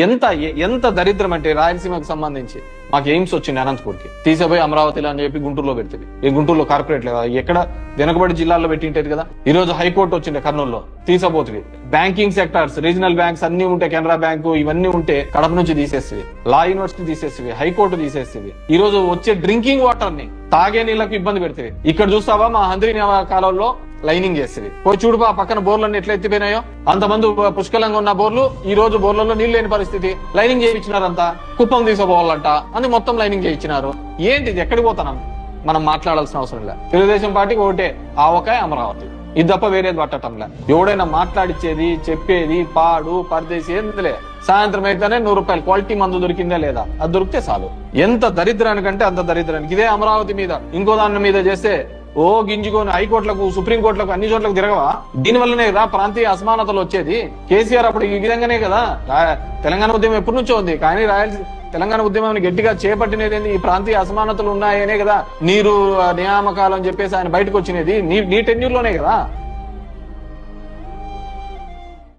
ఎంత ఎంత దరిద్రం అంటే రాయలసీమకు సంబంధించి మాకు ఎయిమ్స్ వచ్చింది అనంతపూర్కి. తీసేపోయి అమరావతిలో అని చెప్పి గుంటూరులో పెడుతుంది. ఈ గుంటూరులో కార్పొరేట్ లేదా ఎక్కడ? వెనుకబడి జిల్లాల్లో పెట్టింటది కదా. ఈ రోజు హైకోర్టు వచ్చిండే కర్నూలులో. తీసపోతుంది. బ్యాంకింగ్ సెక్టార్స్ రీజనల్ బ్యాంక్స్ అన్ని ఉంటే కెనరా బ్యాంకు ఇవన్నీ ఉంటే కడప నుంచి తీసేస్తుంది. లా యూనివర్సిటీ తీసేస్తుంది. హైకోర్టు తీసేస్తుంది. ఈ రోజు వచ్చే డ్రింకింగ్ వాటర్ని తాగే నీళ్ళకు ఇబ్బంది పెడుతుంది. ఇక్కడ చూస్తావా మా హంద్రీ కాలంలో లైనింగ్ చేస్తుంది. పోయి చూడు ఆ పక్కన బోర్లన్నీ ఎట్లా ఎత్తిపోయినాయో. అంతమంది పుష్కలంగా ఉన్న బోర్లు ఈ రోజు బోర్లలో నీళ్ళు లేని పరిస్థితి. లైనింగ్ చేయించినారంతా కుప్పం తీసుకోవాలంట అని మొత్తం లైనింగ్ చేయించినారు. ఏంటిది ఎక్కడికి పోతున్నాం? మనం మాట్లాడాల్సిన అవసరం లే. తెలుగుదేశం పార్టీకి ఒకటే ఆవకాయ అమరావతి. ఇది తప్ప వేరేది పట్టటంలే ఎవడైనా మాట్లాడిచ్చేది చెప్పేది పాడు పరదేశి ఏందిలే సాయంత్రం అయితేనే నూరు రూపాయలు. క్వాలిటీ మందు దొరికిందా లేదా? అది దొరికితే చాలు. ఎంత దరిద్రానికంటే అంత దరిద్రానికి. ఇదే అమరావతి మీద ఇంకో దాని మీద చేస్తే ఓ గింజుకొని హైకోర్టులకు సుప్రీంకోర్టులకు అన్ని చోట్లకు తిరగవా? దీని వల్లనే కదా ప్రాంతీయ అసమానతలు వచ్చేది. కేసీఆర్ అప్పుడు ఈ విధంగానే కదా? తెలంగాణ ఉద్యమం ఎప్పటి నుంచో ఉంది. కానీ రాయలసీమ తెలంగాణ ఉద్యమాన్ని గట్టిగా చేపట్టినది ఈ ప్రాంతీయ అసమానతలు ఉన్నాయనే కదా? నీరు నియామకాలు అని చెప్పేసి ఆయన బయటకు వచ్చినది. నీ నీ టెన్యూర్లోనే కదా?